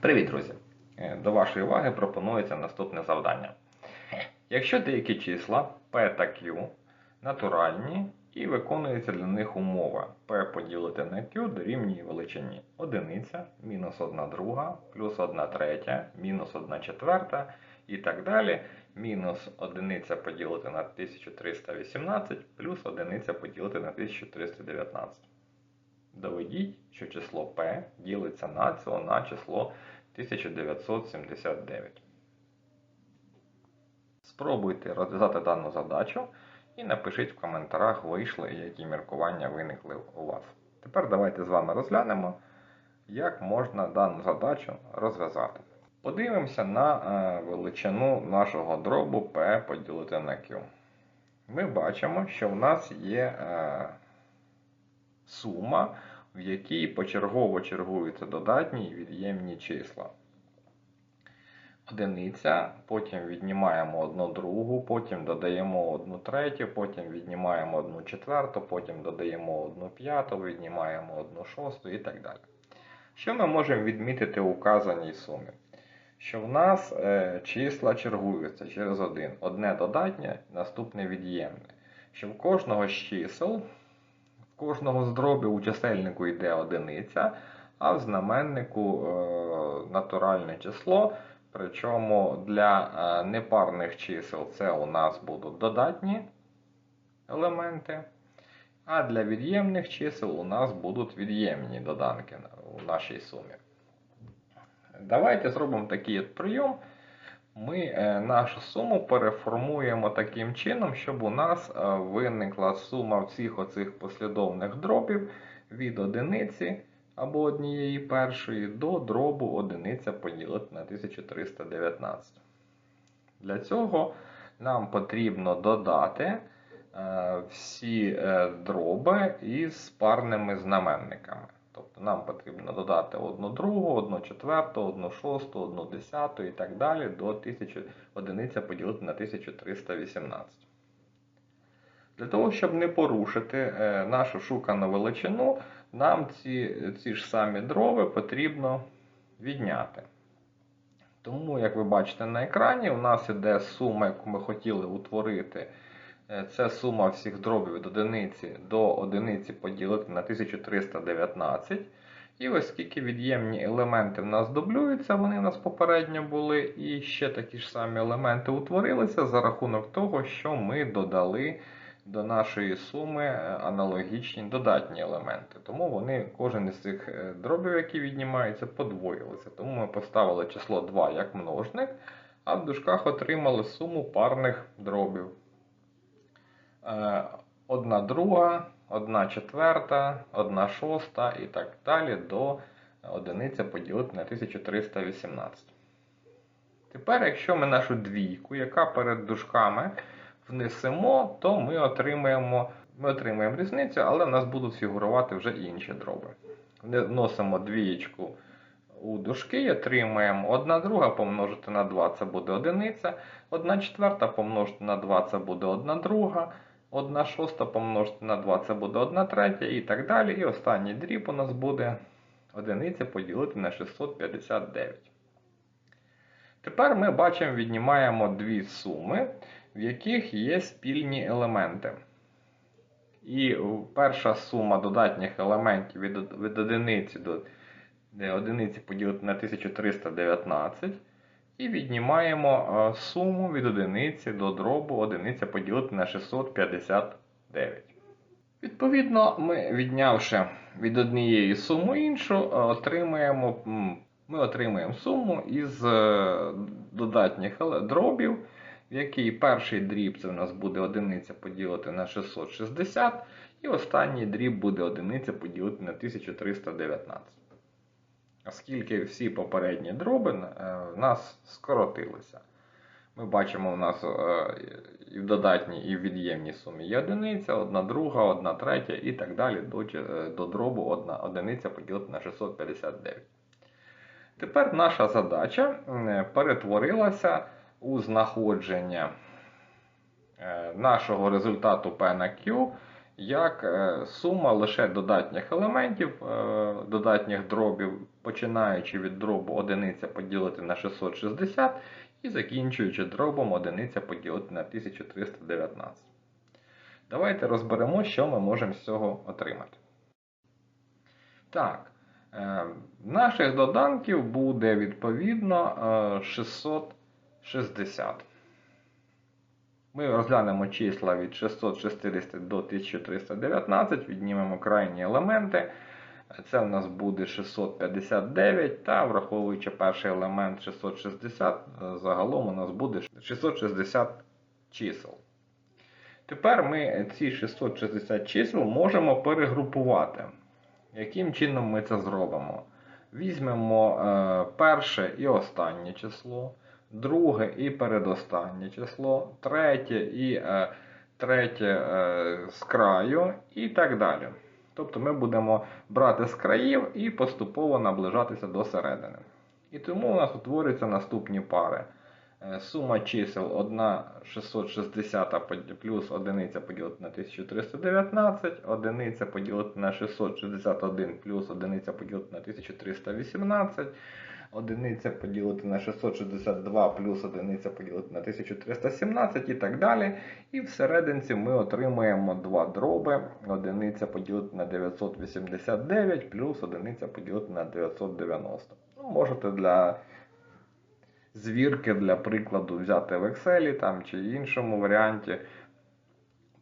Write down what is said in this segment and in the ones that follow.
Привіт, друзі! Е, До вашої уваги пропонується наступне завдання. Якщо деякі числа P та Q натуральні і виконується для них умова P поділити на Q дорівнює величині 1, мінус 1 друга, плюс 1 третя, мінус 1 четверта і так далі, мінус 1 поділити на 1318, плюс 1 поділити на 1319. Доведіть, що число P ділиться націло на число 1979. Спробуйте розв'язати дану задачу і напишіть в коментарях, вийшли які міркування виникли у вас. Тепер давайте з вами розглянемо, як можна дану задачу розв'язати. Подивимося на е, величину нашого дробу P поділити на Q. Ми бачимо, що в нас є е, сума, в якій почергово чергуються додатні і від'ємні числа. Одиниця, потім віднімаємо одну другу, потім додаємо одну третю, потім віднімаємо одну четверту, потім додаємо одну п'яту, віднімаємо одну шосту і так далі. Що ми можемо відмітити у вказаній сумі? Що в нас е, числа чергуються через один. Одне додатнє, наступне від'ємне. Що в кожного з чисел кожного з дробів у чисельнику йде одиниця, а в знаменнику е, натуральне число. Причому для е, непарних чисел це у нас будуть додатні елементи, а для від'ємних чисел у нас будуть від'ємні доданки у нашій сумі. Давайте зробимо такий от прийом. Ми е, нашу суму переформуємо таким чином, щоб у нас е, виникла сума всіх оцих послідовних дробів від одиниці або однієї першої до дробу одиниця поділити на 1319. Для цього нам потрібно додати е, всі дроби із парними знаменниками. Тобто нам потрібно додати одну другу, одну четверту, одну шосту, одну десяту і так далі до 1000 одиниця поділити на 1318. Для того, щоб не порушити е, нашу шукану величину, нам ці, ці ж самі дроби потрібно відняти. Тому, як ви бачите на екрані, у нас іде сума, яку ми хотіли утворити. Е, це сума всіх дробів від одиниці до одиниці поділити на 1319. І оскільки від'ємні елементи в нас дублюються, вони в нас попередньо були, і ще такі ж самі елементи утворилися за рахунок того, що ми додали до нашої суми е, аналогічні додатні елементи. Тому вони, кожен із цих е, дробів, які віднімаються, подвоїлися. Тому ми поставили число 2 як множник, а в дужках отримали суму парних дробів. Е, одна друга, одна четверта, одна шоста і так далі до одиниця поділити на 1318. Тепер, якщо ми нашу двійку, яка перед дужками внесемо, то ми отримаємо ми отримаємо різницю, але в нас будуть фігурувати вже інші дроби. Вносимо двієчку у дужки і отримаємо 1 друга помножити на 2 це буде одиниця, 1 четверта помножити на 2 це буде 1 друга. 1 шоста помножити на 2 це буде 1 третя і так далі. І останній дріб у нас буде одиниця поділити на 659. Тепер ми бачимо, віднімаємо дві суми, в яких є спільні елементи. І перша сума додатніх елементів від від одиниці до одиниці поділити на 1319. І віднімаємо суму від одиниці до дробу одиниця поділити на 659. Відповідно, ми, віднявши від однієї суми іншу, отримаємо, ми отримаємо суму із е, додатніх дробів, в якій перший дріб це у нас буде одиниця поділити на 660, і останній дріб буде одиниця поділити на 1319 оскільки всі попередні дроби е, в нас скоротилися. Ми бачимо, у нас е, і в додатній, і в від'ємній сумі є одиниця, одна друга, одна третя і так далі до е, до дробу одна одиниця поділити на 659. Тепер наша задача перетворилася у знаходження нашого результату P на Q як е, сума лише додатніх елементів, е, додатніх дробів, починаючи від дробу одиниця поділити на 660 і закінчуючи дробом одиниця поділити на 1319. Давайте розберемо, що ми можемо з цього отримати. Так, е, наших доданків буде відповідно е, 660. Ми розглянемо числа від 660 до 1319, віднімемо крайні елементи. Це в нас буде 659, та враховуючи перший елемент 660, е, загалом у нас буде 660 чисел. Тепер ми ці 660 чисел можемо перегрупувати. Яким чином ми це зробимо? Візьмемо е, перше і останнє число, друге і передостаннє число, третє і е, третє е, з краю і так далі. Тобто ми будемо брати з країв і поступово наближатися до середини. І тому у нас утворюються наступні пари. Е, Сума чисел 1 660 плюс 1 поділити на 1319, 1 поділити на 661 плюс 1 поділити на 1318, 1 поділити на 662 плюс 1 поділити на 1317 і так далі. І всерединці ми отримуємо два дроби. 1 поділити на 989 плюс 1 поділити на 990. Ну, можете для звірки для прикладу взяти в Excel там, чи іншому варіанті,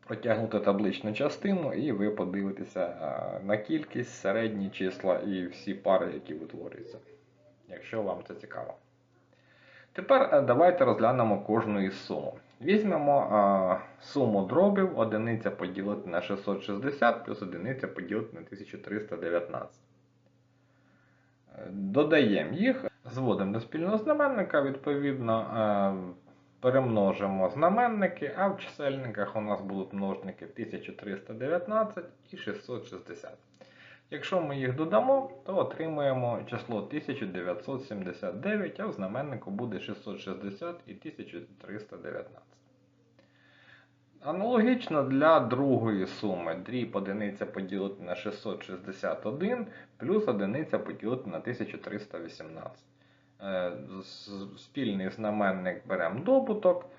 протягнути табличну частину, і ви подивитеся на кількість, середні числа і всі пари, які утворюються, якщо вам це цікаво. Тепер е, давайте розглянемо кожну із суму. Візьмемо а, суму дробів, одиниця поділити на 660 плюс одиниця поділити на 1319. Е, Додаємо їх, зводимо до спільного знаменника, відповідно, е, перемножимо знаменники, а в чисельниках у нас будуть множники 1319 і 660. Якщо ми їх додамо, то отримуємо число 1979, а в знаменнику буде 660 і 1319. Аналогічно для другої суми дріб одиниця поділити на 661 плюс одиниця поділити на 1318. Е, Спільний знаменник беремо добуток,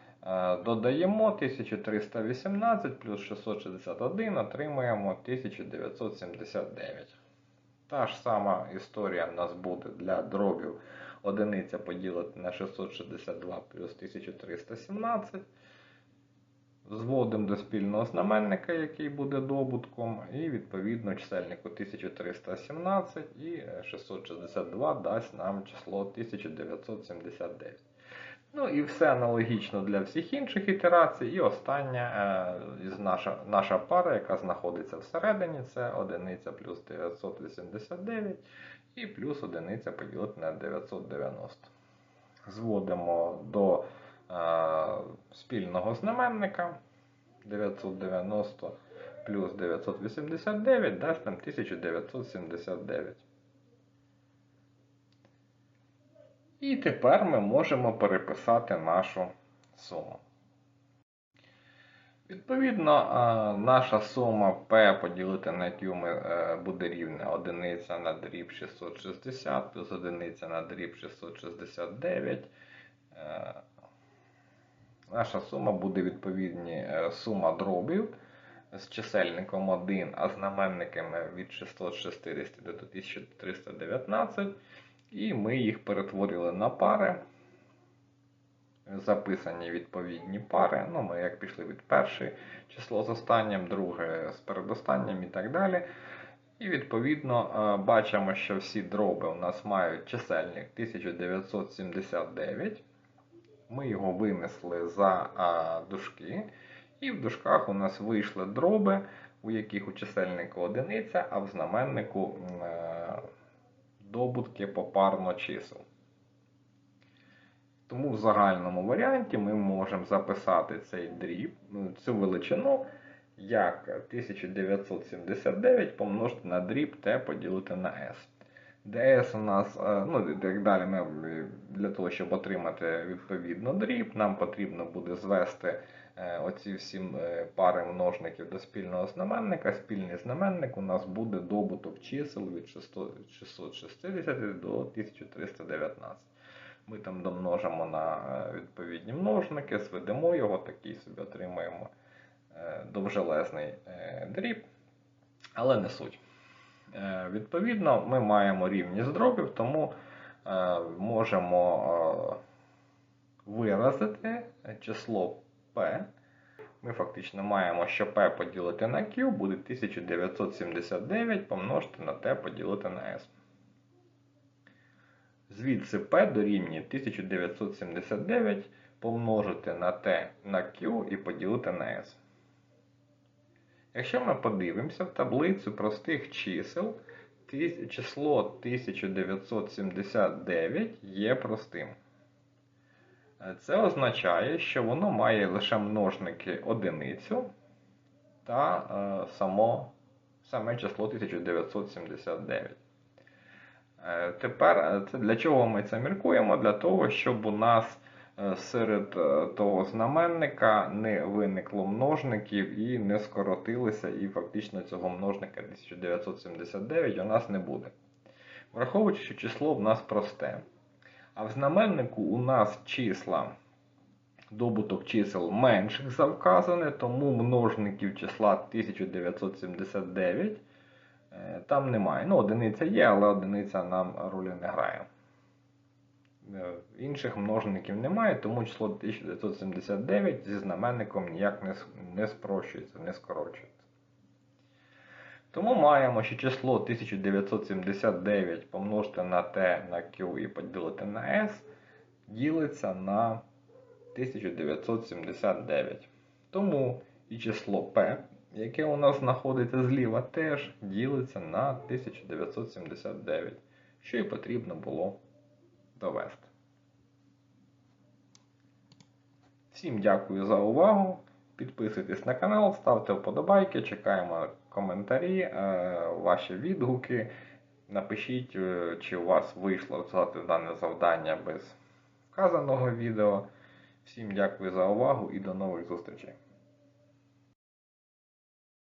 додаємо 1318 плюс 661, отримуємо 1979. Та ж сама історія в нас буде для дробів одиниця поділити на 662 плюс 1317. Зводимо до спільного знаменника, який буде добутком, і відповідно чисельнику 1317 і е, 662 дасть нам число 1979. Ну і все аналогічно для всіх інших ітерацій. І остання е, наша, наша пара, яка знаходиться всередині, це 1 плюс 989 і плюс 1 поділити на 990. Зводимо до е, спільного знаменника 990 плюс 989 дасть нам 1979. І тепер ми можемо переписати нашу суму. Відповідно, наша сума P поділити на Q е, буде рівна 1 на дріб 660 плюс 1 на дріб 669. Е, Наша сума буде відповідні е, сума дробів з чисельником 1, а знаменниками від 660 до 1319. І ми їх перетворили на пари. Записані відповідні пари. Ну, ми як пішли від першої число з останнім, друге з передостаннім і так далі. І відповідно е, бачимо, що всі дроби у нас мають чисельник 1979. Ми його винесли за а, дужки. І в дужках у нас вийшли дроби, у яких у чисельнику одиниця, а в знаменнику м, е, добутки попарно чисел. Тому в загальному варіанті ми можемо записати цей дріб, ну, цю величину як 1979 помножити на дріб t поділити на s. ds у нас, е, ну і далі. Ми для того, щоб отримати відповідно дріб, нам потрібно буде звести оці всі е, пари множників до спільного знаменника. Спільний знаменник у нас буде добуток чисел від 660 до 1319. Ми там домножимо на е, відповідні множники, зведемо його, такий собі отримаємо е, довжелезний е, дріб, але не суть. Е, Відповідно, ми маємо рівність дробів, тому е, можемо е, виразити число Ми фактично маємо, що p поділити на q буде 1979 помножити на t поділити на s. Звідси p дорівнює 1979 помножити на t на q і поділити на s. Якщо ми подивимося в таблицю простих чисел, число 1979 є простим. Це означає, що воно має лише множники одиницю та е, само, саме число 1979. Е, Тепер е, це для чого ми це міркуємо? Для того, щоб у нас серед того знаменника не виникло множників і не скоротилися, і фактично цього множника 1979 у нас не буде. Враховуючи, що число в нас просте. А в знаменнику у нас числа, добуток чисел менших за вказане, тому множників числа 1979 е, там немає. Ну, одиниця є, але одиниця нам ролі не грає. Е, Інших множників немає, тому число 1979 зі знаменником ніяк не спрощується, не скорочується. Тому маємо, що число 1979 помножити на t на q і поділити на s ділиться на 1979. Тому і число p, яке у нас знаходиться зліва, теж ділиться на 1979, що і потрібно було довести. Всім дякую за увагу. Підписуйтесь на канал, ставте вподобайки, чекаємо коментарі, е, ваші відгуки. Напишіть, е, чи у вас вийшло взяти дане завдання без вказаного відео. Всім дякую за увагу і до нових зустрічей.